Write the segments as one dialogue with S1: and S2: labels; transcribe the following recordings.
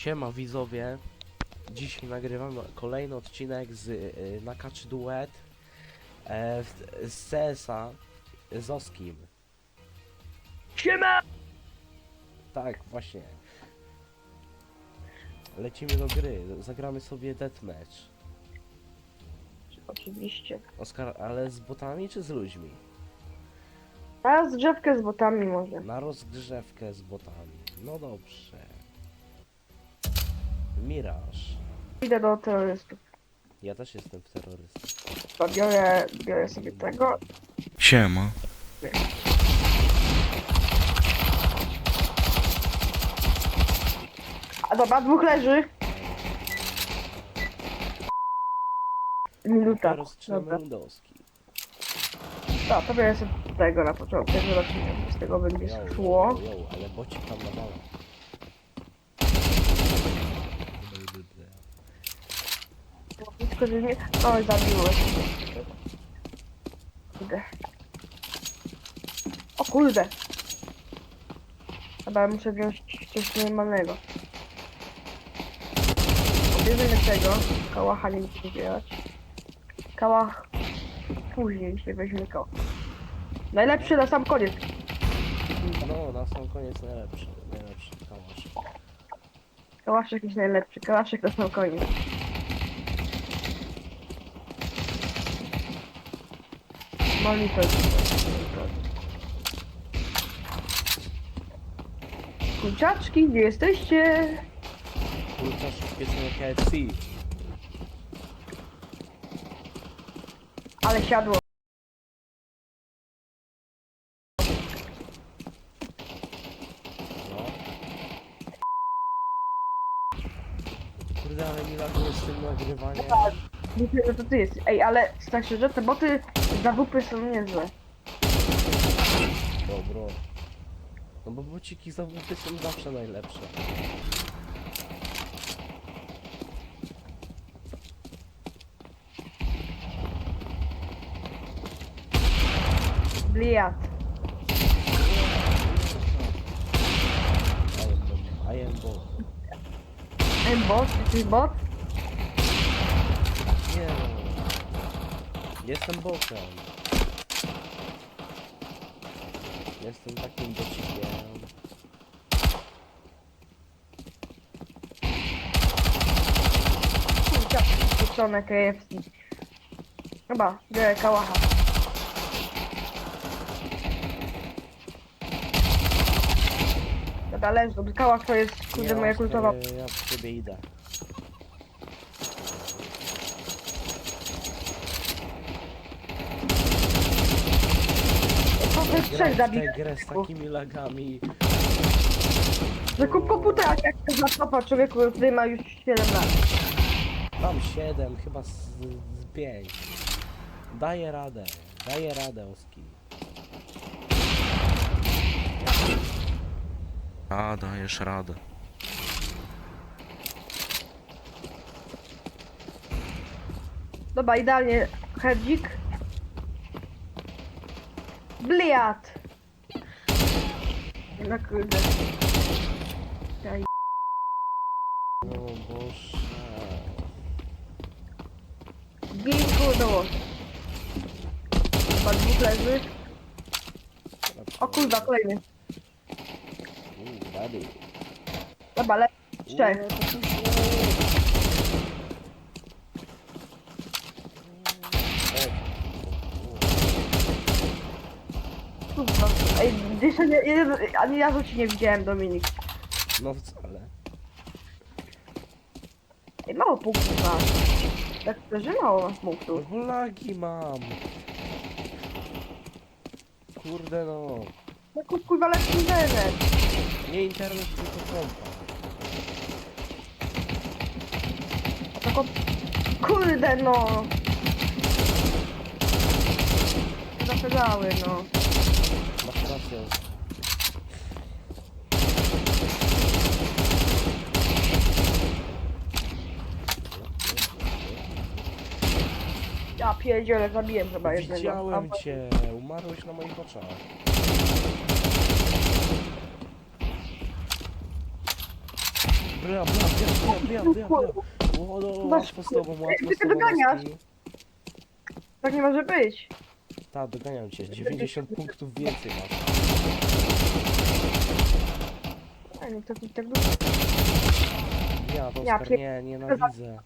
S1: Siema widzowie. Dzisiaj nagrywamy kolejny odcinek z y, Nakaczy Duet e, z CS-a z Oskim.
S2: Siema!
S1: Tak, właśnie. Lecimy do gry, zagramy sobie deathmatch.
S2: Oczywiście.
S1: Oskar, ale z botami czy z ludźmi?
S2: Teraz drzewkę z botami może.
S1: Na rozgrzewkę z botami. No dobrze. Miraż.
S2: Idę do terrorystów.
S1: Ja też jestem w terrorystach.
S2: To biorę, biorę sobie tego.
S3: Siema.
S2: A dobra, dwóch leży. Minuta. Dobra.
S1: Windoski.
S2: To, to biorę sobie tego na początek. Zobaczymy, jak z tego będzie
S1: Yo,
S2: szło.
S1: yo, yo, ale bocik tam nawala.
S2: Blisko, że nie... Oj, zabiłeś. Kurde. O kurde. Chyba muszę wziąć coś normalnego. Bierzemy tego. Kałacha nie muszę zbierać. Kałach... Później się weźmie koło. Najlepszy na sam koniec.
S1: No, na sam koniec najlepszy, najlepszy kałasz.
S2: Kałaszek jest najlepszy. Kałaszek na sam koniec. Monitor. Kurczaczki, gdzie jesteście?
S1: Kurczasz w pieśni KFC.
S2: Ale siadło.
S1: No. Kurde, ale mi laguje z tym nagrywaniem.
S2: Że to ty jesteś. Ej, ale tak szczerze, te boty za WP są niezłe.
S1: Dobro. No bo bociki za WP są zawsze najlepsze.
S2: Bliat.
S1: I am, I am bot.
S2: Bot? Jesteś bot?
S1: Nie no. Jestem botem. Jestem takim bocikiem.
S2: Kurczaczki pieczone KFC. Chyba, biorę kałacha. Dobra, leżą. Kałach to jest, kurde, moja kultowa.
S1: Ja w ciebie idę.
S2: To jest trzech
S1: Grać w
S2: zabić.
S1: tę grę z takimi lagami.
S2: Zakup komputera, jak to z laptopa człowieku, który ma już 7 lat.
S1: Mam 7, chyba z, z 5. Daję radę, daję radę, Oski.
S3: A, dajesz radę.
S2: Dobra, idealnie. Hedzik. Bliat. Na kurde. Daj.
S1: No boże.
S2: Gin kurdo. Chyba dwóch leży. O kurwa, kolejny. Dobra, le... Trzech.
S1: Uuu, to pięknie. Ej.
S2: Kurwa. Ej, jeszcze nie, jeden, ani razu ci nie widziałem, Dominik.
S1: No wcale.
S2: Ej, mało punktów masz. Tak, że mało
S1: No
S2: punktów.
S1: bo lagi mam. Kurde no.
S2: No kur- kurwa, lepszy internet.
S1: Nie internet, tylko kompa.
S2: A. Kurde, no. Zapedały, no.
S1: Rację.
S2: Ja pierdzielę, zabiłem chyba jednego.
S1: Widziałem cię, umarłeś na moich oczach. Bria, bria, bria, bria, bria, bria. O, no, łatwo z tobą, łatwo
S2: Ty
S1: z tobą.
S2: doganiasz.
S1: Roski.
S2: Tak nie może być.
S1: Tak, doganiam cię. 90 punktów więcej masz.
S2: A nie, to tak dużo.
S1: Ja, to
S2: Ja
S1: Oskar,
S2: pier-
S1: nie, nienawidzę.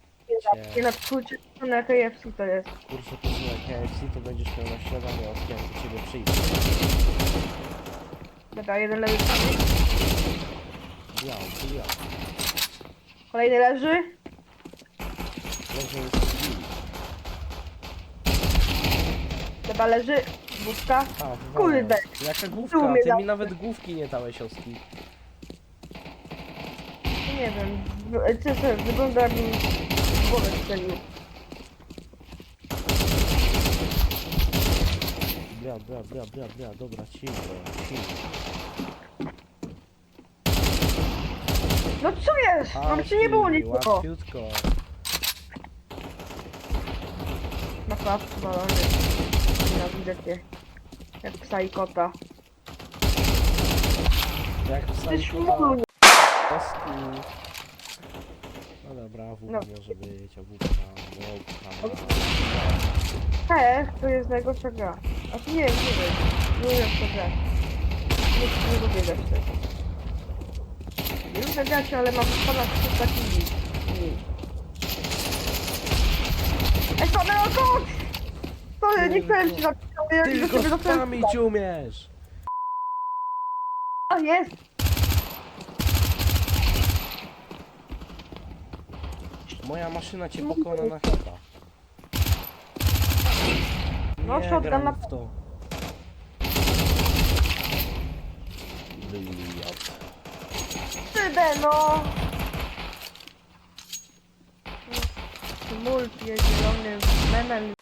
S2: Nie na twórczy na KFC to jest.
S1: Kurczę, posłuchaj, KFC to będziesz miał na śniadanie, Oskar, do ciebie przyjdzie.
S2: Dobra, jeden leży.
S1: Ja, to ja.
S2: Kolejny leży.
S1: Leży jest.
S2: Dobra, leży. Główka.
S1: A,
S2: Kurde.
S1: wywalę. Jaka główka?
S2: Tu mnie
S1: Ty mi nawet główki nie dałeś, Oski.
S2: Nie wiem. w- Co, co, wygląda jakbym w głowę strzelił.
S1: Bria, bria, bria, bria, bria, dobra, cicho, cicho.
S2: No co jest? Tam się nie było nikogo.
S1: Łatwiutko.
S2: Na klatce balony. Nienawidzę cię. Jak psa i kota.
S1: Jak. Oski. No dobra, WP
S2: No.
S1: może być, a WP, łopka.
S2: He, to jest najgorsza gra. A ty nie, nie wiem. Nie wiem to grać. Nie, nie lubię grać to. Nie lubię grać, ale mam ponad 300 kili. Ej, to na kot! To nie chciałem ci zapisać, ale jak do
S1: Tylko
S2: ciebie zacząłem
S1: spamić umiesz!
S2: A, jest!
S1: Moja maszyna cię pokona na hita.
S2: No, shotgun
S1: gram
S2: na-
S1: w to. Wyjad.
S2: Tydę, no! Multi jest zielony menel.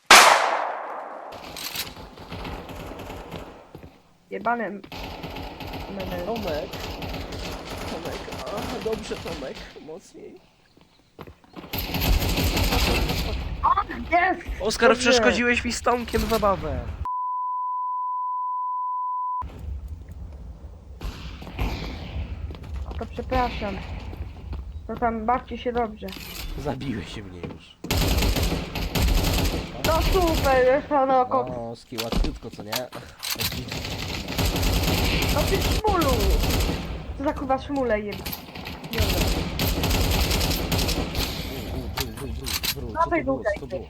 S2: Jebany menel.
S1: Tomek. Tomek, a dobrze Tomek, mocniej.
S2: Jest!
S1: Oskar,
S2: Dobrze.
S1: przeszkodziłeś mi z Tomkiem zabawę.
S2: To przepraszam. To tam bawcie się dobrze.
S1: Zabiłeś się mnie już.
S2: No super, jest to no oko.
S1: No, Oski, łatwiutko, co nie?
S2: No ty szmulu! Co za kurwa szmule
S1: bru. Co to było? Co to było?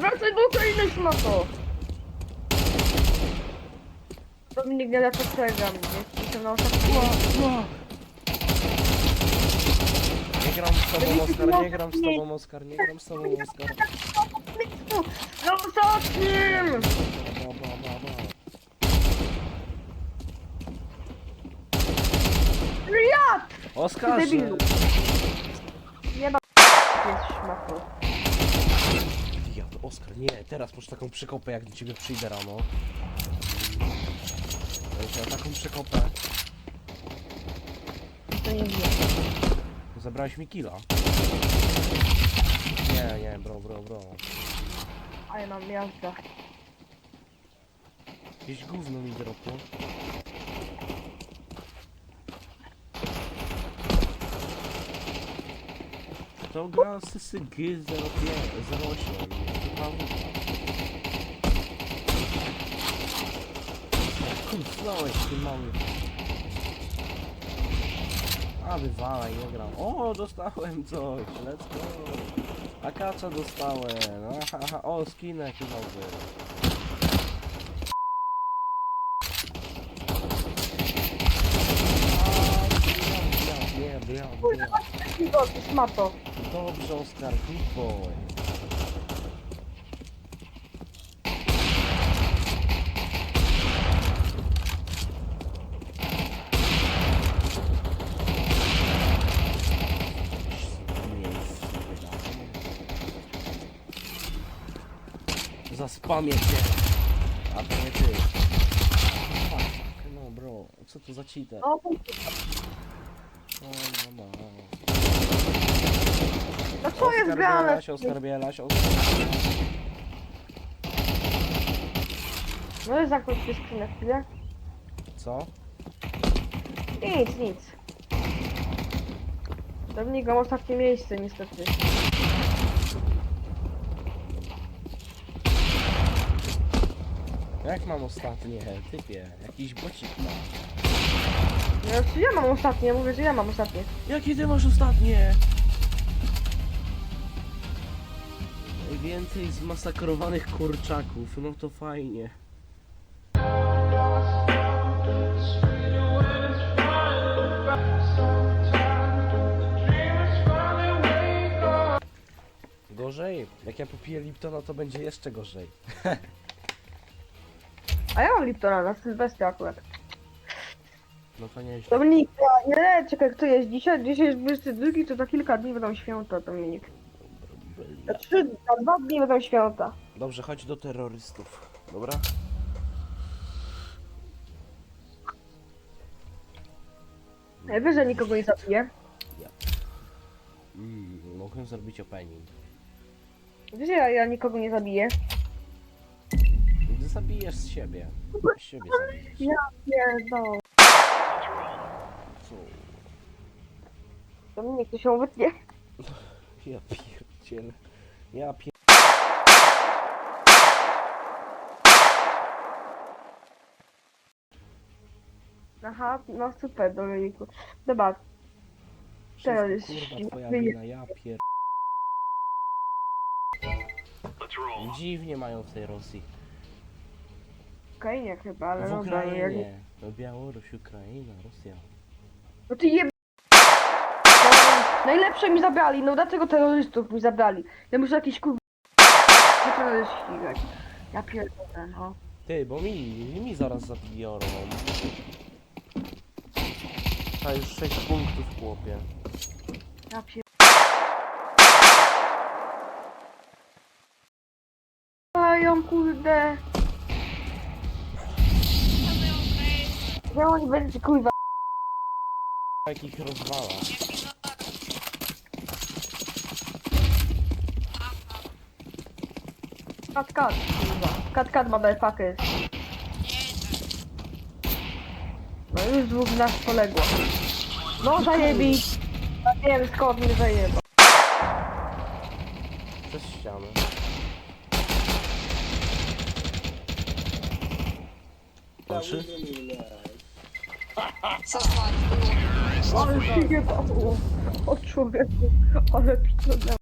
S2: Wracaj do Ukrainy, szmato! Dominik, nie postrzegam, nie? Jestem na ostatnim...
S1: Nie gram z tobą, Oskar, nie gram z tobą, Oskar, nie gram z tobą, Oskar.
S2: Na ostatnim!
S1: Ba, ba,
S2: Riad!
S1: Oskarze!
S2: debilu. Jest.
S1: Ja, Oskar, nie, teraz masz taką przekopę, jak do ciebie przyjdę rano. Będziesz miał taką przekopę.
S2: To nie wiem.
S1: Zabrałeś mi killa. Nie, nie, bro, bro, bro.
S2: A ja mam jazdę.
S1: Jakieś gówno mi dropło. To gra SSG 08. Kucnąłeś ty mały. A wywalaj, nie gram. O, dostałem coś, let's go. Akacza dostałem. Aha, aha. o, skinek nowy. Nie, bia, bia.
S2: Taki go, szmato.
S1: Dobrze, Oskar, boy. Zaspamię cię. A to nie ty. Fuck, No bro, co to za cheater?
S2: No,
S1: O, no, no.
S2: co jest grane?
S1: Bielaś, Oskar Bielaś, Oskar Bielaś.
S2: No jest zakłóć się skrzynę chwilę.
S1: Co?
S2: Nic, nic. Dominik, mam ostatnie miejsce niestety.
S1: Jak mam ostatnie, typie? Jakiś bocik ma.
S2: Ja, czy ja mam ostatnie, mówię, że ja mam ostatnie.
S1: Jakie ty masz ostatnie? Najwięcej zmasakrowanych kurczaków, no to fajnie. Gorzej? Jak ja popiję Liptona, to będzie jeszcze gorzej.
S2: A ja mam Liptona na Sylwestra akurat.
S1: No to nieźle.
S2: Dominik, ja- nie, czekaj, kto jest dzisiaj? Dzisiaj jest 22, to za kilka dni będą święta, Dominik. Za trzy, za dwa dni będą święta.
S1: Dobrze, chodź do terrorystów. Dobra?
S2: Najwyżej nikogo nie zabije.
S1: Mm, mogłem zrobić opening.
S2: Wiesz, ja, ja nikogo nie zabiję.
S1: Zabijesz z siebie. Z siebie zabijesz.
S2: Ja pierdolę. Dominik, to się obecnie.
S1: Ja pierdzielę. Ja pier...
S2: Aha, no super, Dominiku. Dobra, Teraz jest
S1: Kurwa twoja
S2: wyje-
S1: wina, ja pier... Dziwnie mają w tej Rosji.
S2: Ukrainie chyba, ale
S1: W
S2: no dobra, no jak...
S1: Ukrainie. No Białoruś, Ukraina, Rosja.
S2: No ty jeb... Najlepsze mi zabrali, no dlaczego terrorystów mi zabrali? Ja muszę jakieś kur... terroryst ścigać. Ja pierdolę, no.
S1: Ty, bo mi, mi zaraz zabiorą. A już 6 punktów, chłopie.
S2: Ja pier... Mają kurde. Ja oni będzie kurwa.
S1: Jak ich rozwala.
S2: Kat kat, kurwa. Kat kat motherfuckers. No już dwóch nas poległo. No zajebi. Ja wiem skąd mnie zajeba.
S1: Przez ścianę. Trzy?
S2: Ale się nie bało. O człowieku, ale pitole.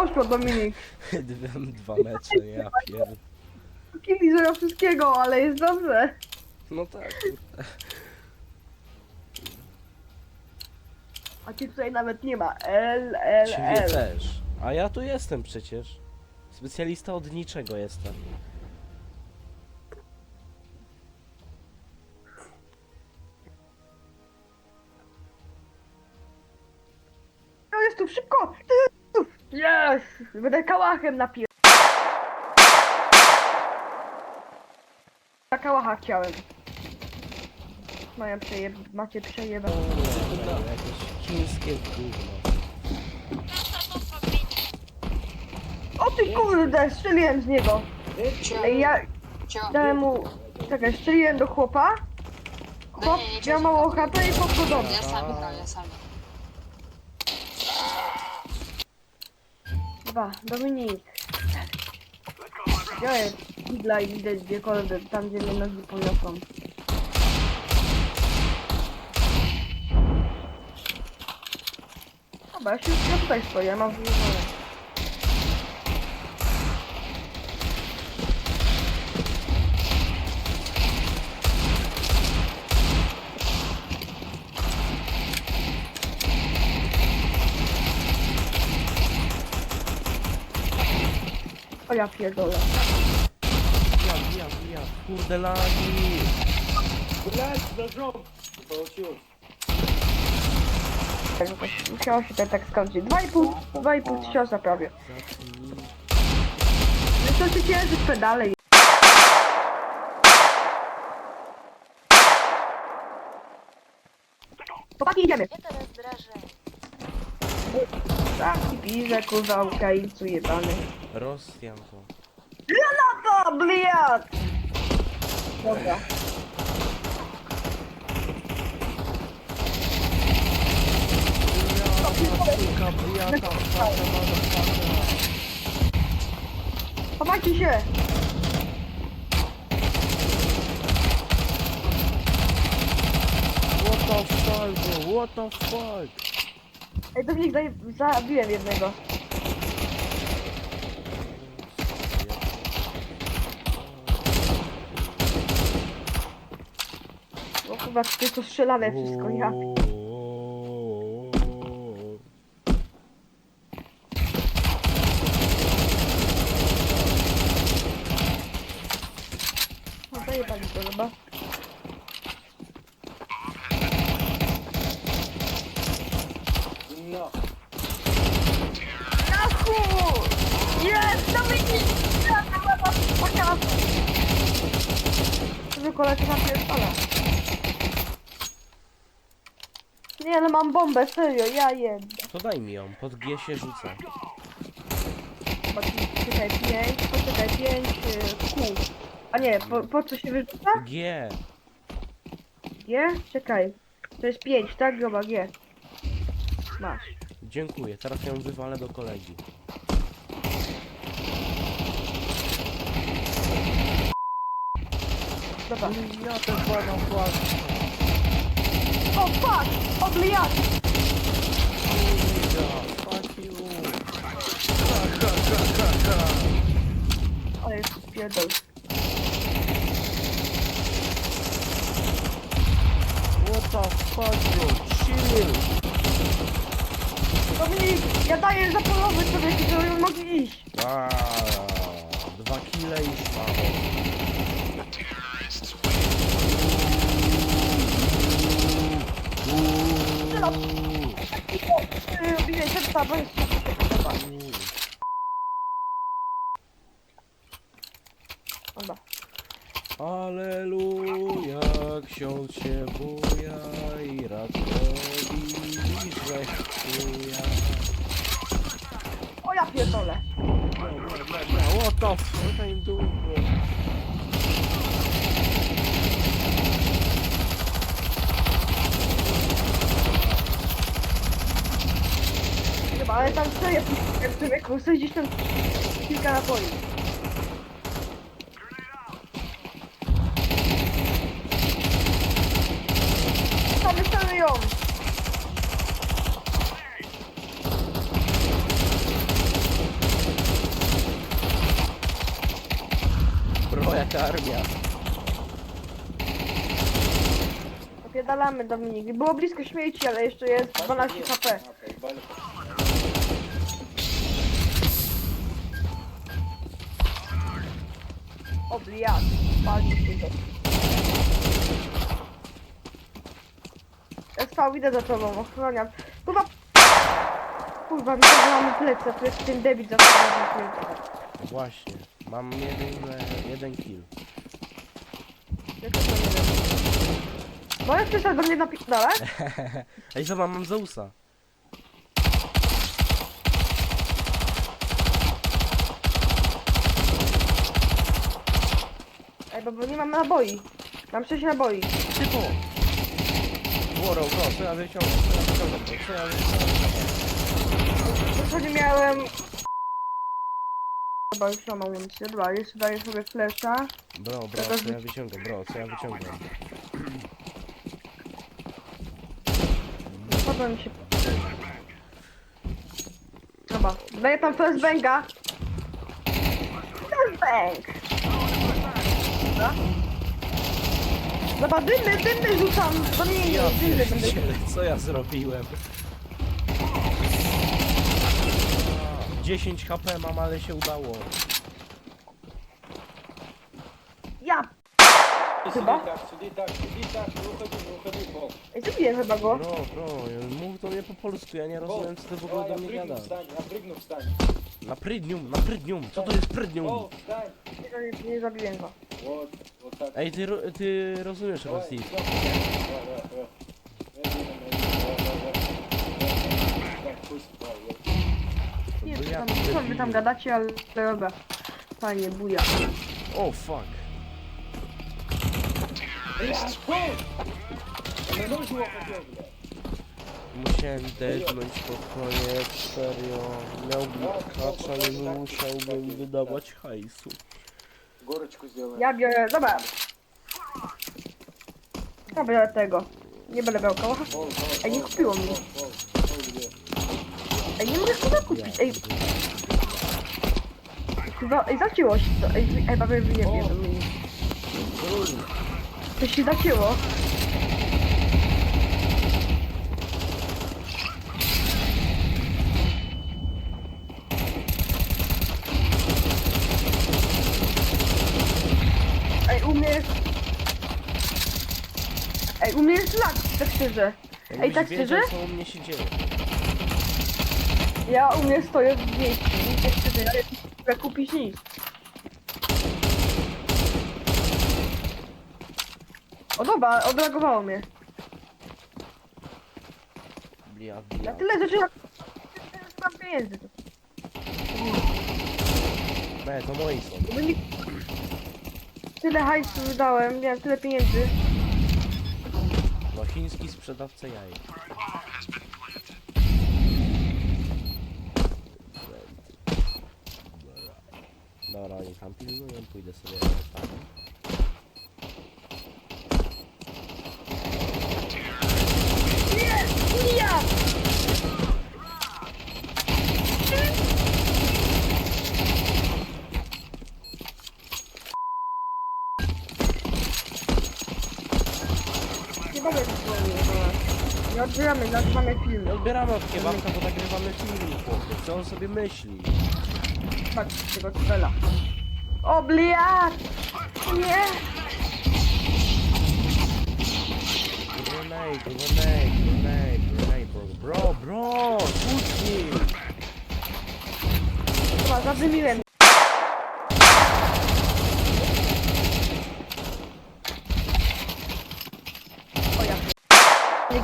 S2: Poszło Dominik.
S1: Dwa, dwa mecze, ja pier...
S2: Kili zero wszystkiego, ale jest dobrze.
S1: No tak, kurde.
S2: A ci tutaj nawet nie ma. L, L,
S1: Ciebie
S2: L.
S1: też. A ja tu jestem przecież. Specjalista od niczego jestem.
S2: No jest tu szybko! Yes! Będę kałachem napier... Na kałacha chciałem. Mają przejeb... Macie przejebać.
S1: Jakieś chińskie.
S2: O ty kurde, strzeliłem z niego. Ej, ja dałem mu... Czekaj, strzeliłem do chłopa. Chłop miał mało HP i go dobił.
S4: Ja sam ja sam.
S2: Dwa, Dominik. Jest Igla i dwie kolby, tam gdzie mnie nogi poniosą. Dobra, ja się ja tutaj stoję, mam wyjebane. Ja pierdolę.
S1: Ja, ja, ja, kurde lagi.
S2: Musiało się tak, tak skończyć. 2,5 2,5 tysiąca prawie. No to się cięży w pedale. Chłopaki idziemy.
S4: Gdzie teraz drażę?
S2: Taki pizze, kurwa, Ukraińcu jebany.
S1: Rosjan to.
S2: Granata, bliat! Dobra.
S1: Bułka, bujaka, faka, motherfucker.
S2: Chowajcie się!
S1: What the fuck, bro? What the fuck?
S2: Ej, Dominik, daj, zabiłem jednego. O ty to strzelane wszystko, ja daje pani to chyba.
S5: No.
S2: Jasku! Jest! Dominik! Chociaż! Wy koledzy na pierdolę. Nie, ale mam bombę, serio, ja jem.
S1: To daj mi ją, pod G się rzucę.
S2: Poczekaj, 5, poczekaj, 5, Q. A nie, po, po co się wyrzuca?
S1: G.
S2: G? Czekaj. To jest 5, tak? Dobra, G. Masz.
S1: Dziękuję, teraz ją wywalę do kolegi.
S2: Dobra.
S1: Ja też badam płacz.
S2: O, fuck! Odlijać!
S1: Fuck you.
S2: O, jest pierdol.
S1: What the fuck, bro? Chill.
S2: Dominik, ja daję zapolowy sobie, żeby mogli iść.
S1: Aaa, dwa kile już mamy.
S2: Robię serca, bo jest Dobra. Ale tam co jest jak człowieku, 60 kilka napoi. Tam wystawią!
S1: Bro, jaka armia.
S2: Opierdalamy Dominik. Było blisko śmierci, ale jeszcze jest 12 HP.
S5: Okej, bardzo.
S2: Oblijać. Pali się to. SV, idę za tobą, ochroniam. Kurwa! Kurwa, że mamy plecy, tu jest ten debil za tobą.
S1: Właśnie, mam jeden, jeden kill.
S2: Jak to nie wiem. Możesz przestać do mnie napierdalać?
S1: Ej, zobacz, mam Zeusa.
S2: Bo, bo nie mam naboi. Mam 6 naboi.
S1: Bro, bro, co ja wyciągnę, co ja wyciągnę, co ja wyciągnę.
S2: Wtedy miałem... Chyba już mam amunicję. Dobra, jeszcze daję sobie flesza.
S1: Bro, bro, co ja wyciągam, bro, co ja wyciągam.
S2: Podoba mi się. Dobra, daję tam flashbanga. Flashbang! dobra. Dobra, dymy, dymy rzucam, do niej
S1: ja co ja zrobiłem? 10 HP mam, ale się udało.
S2: Ja Chyba?
S5: Czyli tak, czyli tak, uchodzimy, uchodzimy,
S2: bo... zrobiłem chyba go.
S1: Bro, bro, mów do mnie po polsku, ja nie rozumiem, co ty w ogóle do mnie
S5: Ja
S1: gadasz.
S5: wstań, ja prygnął wstań.
S1: Na prydnium, na prydnium, co to jest prydnium?
S5: O, wstań.
S2: Nie, nie,
S5: nie zabiłem go.
S1: Ej, ty, ty rozumiesz
S5: chyba
S2: Nie
S1: no
S2: wiem, tam, co wy tam gadacie, ale robię. Panie buja.
S1: O fuck. Musiałem deadnąć spokojnie, serio. Miałbym kacza, nie musiałbym wydawać hajsu.
S5: Woreczku zdjąłem.
S2: Ja biorę, dobra. Ja biorę tego. Nie będę brał koła. Ej, nie kupiło
S5: wol,
S2: Ej, nie mogę koła kupić, ej. Kurwa, ej, zacięło się to. Ej, ej, prawie do mnie. Się zacięło. Tak szczerze.
S1: Jakbyś
S2: tak
S1: wiedział,
S2: szczerze?
S1: co u mnie się dzieje.
S2: Ja u mnie stoję w miejscu. Nic nie szczerze, ja nie kupić nic. O dobra, odreagowało mnie.
S1: Blia,
S2: Na
S1: blia.
S2: tyle rzeczy jak... Mam pieniędzy.
S1: Ne, to moi są.
S2: Bo. Tyle hajsu wydałem, miałem tyle pieniędzy.
S1: Chiński sprzedawca jaj. Dobra, oni tam pilnują, pójdę sobie tam.
S2: Nie! Ja! Nie mogę nic zrobić, odbieramy, nagrywamy film.
S1: Odbieramy od kebabka, bo nagrywamy filmik, chłopie. Co on sobie myśli?
S2: Patrz tego cela. O, bliat! Nie!
S1: Grenade, grenade, grenade, grenade, bro. Bro, bro, puść
S2: Chyba zadymiłem. O ja.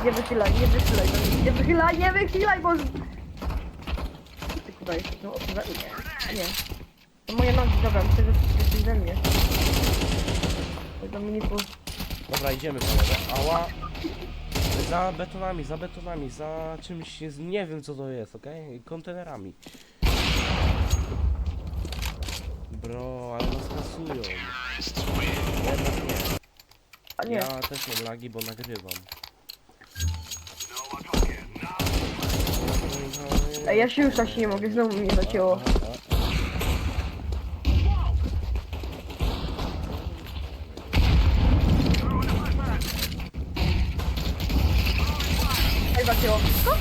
S2: Nie, wychylaj, nie wychylaj, mnie, nie wychylaj, nie wychylaj, bo... Ty kurwa jeszcze, no, kurwa, nie. Nie. To moje nogi, dobra, myślę, że jesteś ze mnie. Dominiku.
S1: Dobra, idziemy panowie. Ała. Za betonami, za betonami, za czymś, z- nie wiem co to jest, okej? Kontenerami. Bro, ale nas kasują. Jednak nie.
S2: A nie,
S1: Ja też mam lagi, bo nagrywam.
S2: Ej, ja się ruszać nie mogę, znowu mnie zacięło. Ej, zacięło. Co?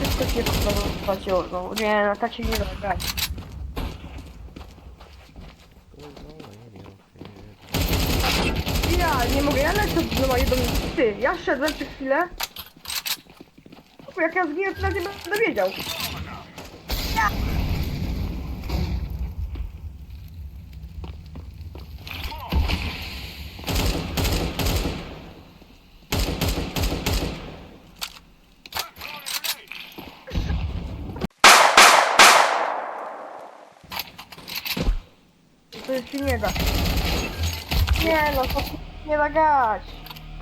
S2: Wszystko się zacięło, no nie, no tak się nie da grać. Nie mogę, ja lecę do mojej domiki. Ty, ja szedłem przez chwilę. Jak ja zginę, to nawet nie będę wiedział. Ja. To już się nie da. Nie no, to grać.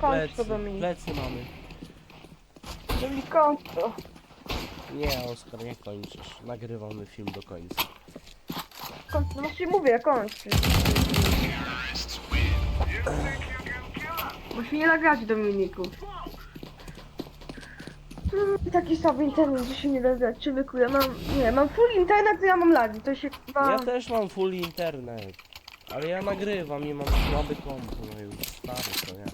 S2: Kończ to
S1: Plecy,
S2: Dominik.
S1: plecy mamy.
S2: Dominik, kończ to.
S1: Nie, Oskar, nie kończysz. Nagrywamy film do końca.
S2: Kończ, no właśnie mówię, kończ. Się nie da grać Dominiku. Mm, Taki słaby internet, że się nie da grać. Człowieku, ja mam, nie, mam full internet, to ja mam lagi, to się chyba...
S1: Ja też mam full internet. Ale ja nagrywam i mam słaby komp, no już stary to nie.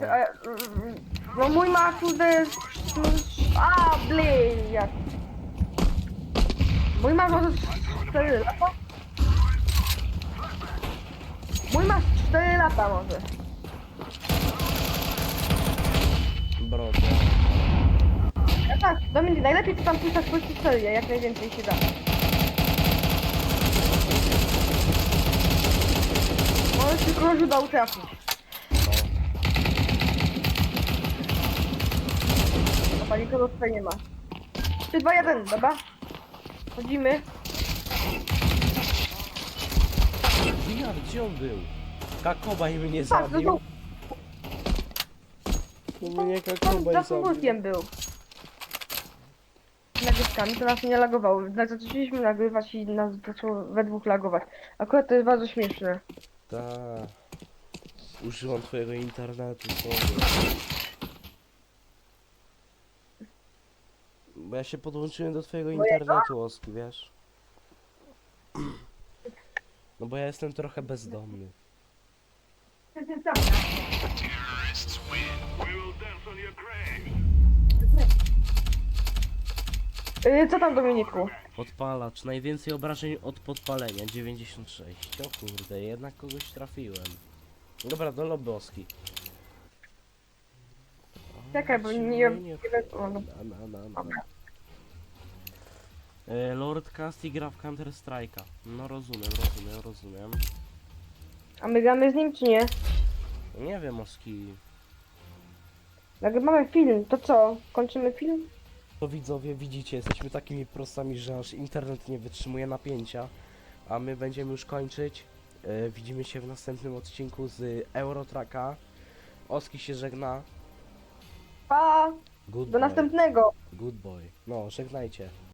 S2: No, a, mm, no mój ma kurde... A, blin, jak... Mój ma może 4 lata? Mój ma 4 lata może.
S1: Bro, to...
S2: Ja tak, Dominik, najlepiej to tam pisać po serię, jak najwięcej się da. Możesz tylko źródła utrafić. A pani kogo tutaj nie ma. 3, 2, 1, dobra? Chodzimy.
S1: Ja, gdzie on był? Kakobaj mnie
S2: Tak, no
S1: zabił. No mnie
S2: tam
S1: Kakobaj
S2: za
S1: zabił.
S2: smutkiem był. Nagrywkami to nas nie lagowało. Tak, Zaczęliśmy nagrywać i nas zaczęło we dwóch lagować. Akurat to jest bardzo śmieszne.
S1: Tak. Używam twojego internetu, sorry. Bo ja się podłączyłem do twojego internetu, Oski, wiesz? No bo ja jestem trochę bezdomny.
S2: Yy, co tam Dominiku?
S1: Podpalacz, najwięcej obrażeń od podpalenia, 96. O kurde, jednak kogoś trafiłem. Dobra, do lobby Oski. O,
S2: Czekaj, bo nie- nie-.
S1: Na, na, na, na. E, Lord Casti gra w Counter Strike'a. No rozumiem, rozumiem, rozumiem.
S2: A my gramy z nim czy nie?
S1: Nie wiem, Oski.
S2: Nagrywamy film, to co? Kończymy film?
S1: To widzowie, widzicie, jesteśmy takimi prostami, że aż internet nie wytrzymuje napięcia. A my będziemy już kończyć. E, widzimy się w następnym odcinku z Eurotraka. Oski się żegna.
S2: Pa!
S1: Good
S2: Do
S1: boy.
S2: następnego!
S1: Good boy. No, żegnajcie.